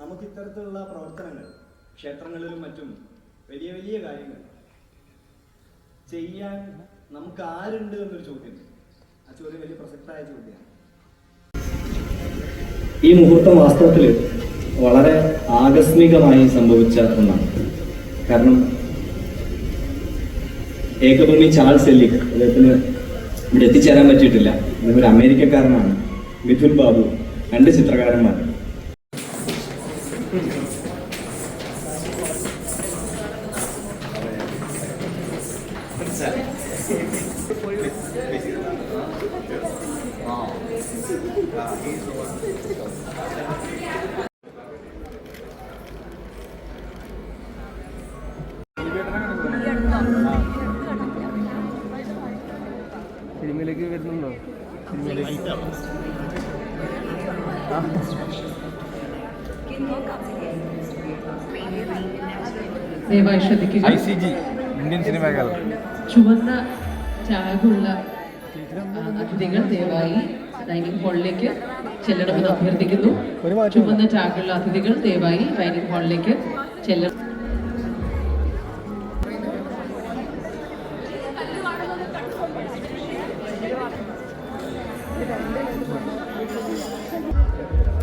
നമുക്ക് ഇത്തരത്തിലുള്ള പ്രവർത്തനങ്ങൾ ക്ഷേത്രങ്ങളിലും മറ്റും വലിയ വലിയ കാര്യങ്ങൾ ചെയ്യാൻ നമുക്ക് ആരുണ്ട് എന്നൊരു ചോദ്യം. ആ ചോദ്യം വലിയ പ്രസക്തമായ ചോദ്യമാണ്. ഈ മുഹൂർത്തം വാസ്തവത്തിൽ വളരെ ആകസ്മികമായി സംഭവിച്ച ഒന്നാണ്. കാരണം ഏകഭൂമി ചാൾസ് എല്ലിക് അദ്ദേഹത്തിന് ഇവിടെ എത്തിച്ചേരാൻ പറ്റിയിട്ടില്ല. അദ്ദേഹം ഒരു അമേരിക്കക്കാരനാണ്. മിഥുൻ ബാബു രണ്ട് ചിത്രകാരന്മാർ സിനിമയിലേക്ക് വരുന്നുണ്ടോ? സിനിമയിലേക്ക്. ദയവായി ശ്രദ്ധിക്കുക. ഇന്ത്യൻ സിനിമകൾ ചുവന്ന ടാഗുള്ള അതിഥികൾ ദയവായി ഡൈനിങ് ഹാളിലേക്ക് ചെല്ലണമെന്ന് അഭ്യർത്ഥിക്കുന്നു. ചുവന്ന ടാഗുള്ള അതിഥികൾ ദയവായി ഡൈനിങ് ഹാളിലേക്ക് ചെല്ലണം. ഇത്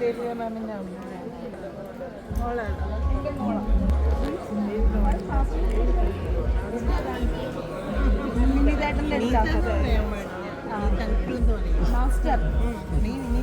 ദേവിക മാമിന്റെ മോളാണ് മാസ്റ്റർ നീ നീ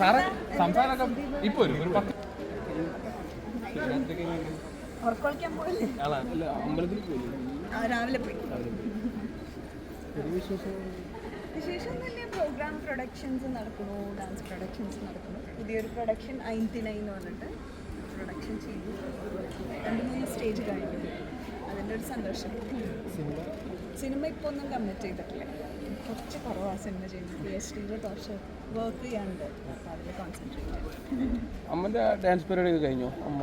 സാറേ സംസാരമൊക്കെ ഇപ്പൊ ഒരു പത്ത് അമ്പലത്തിൽ രാവിലെ പോയി. വിശേഷം? തന്നെ പ്രോഗ്രാം പ്രൊഡക്ഷൻസ് നടക്കുന്നു ഡാൻസ് പ്രൊഡക്ഷൻസ് നടക്കുന്നു. പുതിയൊരു പ്രൊഡക്ഷൻ അയിന്തി നൈൻ എന്ന് പറഞ്ഞിട്ട് പ്രൊഡക്ഷൻ ചെയ്തു. രണ്ട് മൂന്ന് സ്റ്റേജ് കഴിഞ്ഞു. അതിന്റെ ഒരു സന്തോഷം. സിനിമ ഇപ്പോൾ ഒന്നും കമ്മിറ്റ് ചെയ്തിട്ടില്ല. കുറച്ച് കുറവാണ് സിനിമ ചെയ്യുന്നത്. പി എച്ച് ഡിയിൽ കുറച്ച് വർക്ക് ചെയ്യാനുണ്ട്. അപ്പോൾ അതിൽ കോൺസെൻട്രേറ്റ് അമ്മന്റെ ഡാൻസ് പരിപാടി ഒക്കെ കഴിഞ്ഞോ? അമ്മ?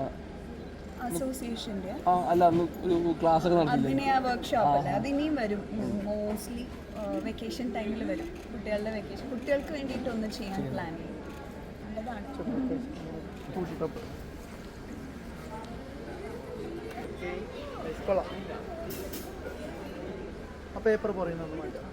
അസോസിയേഷന്റെ ആ അല്ല ഒരു ക്ലാസ് അഭിനയ വർക്ക്ഷോപ്പ് അല്ല. അത് വരും. മോസ്റ്റ്ലി വെക്കേഷൻ ടൈമിൽ വരും. കുട്ടികളുടെ വെക്കേഷൻ കുട്ടികൾക്ക് വേണ്ടിയിട്ട് ഒന്ന് ചെയ്യാൻ പ്ലാൻ ചെയ്യും. നല്ലതാണ്. ആ പേപ്പർ പറയുന്നത് മാറ്റാം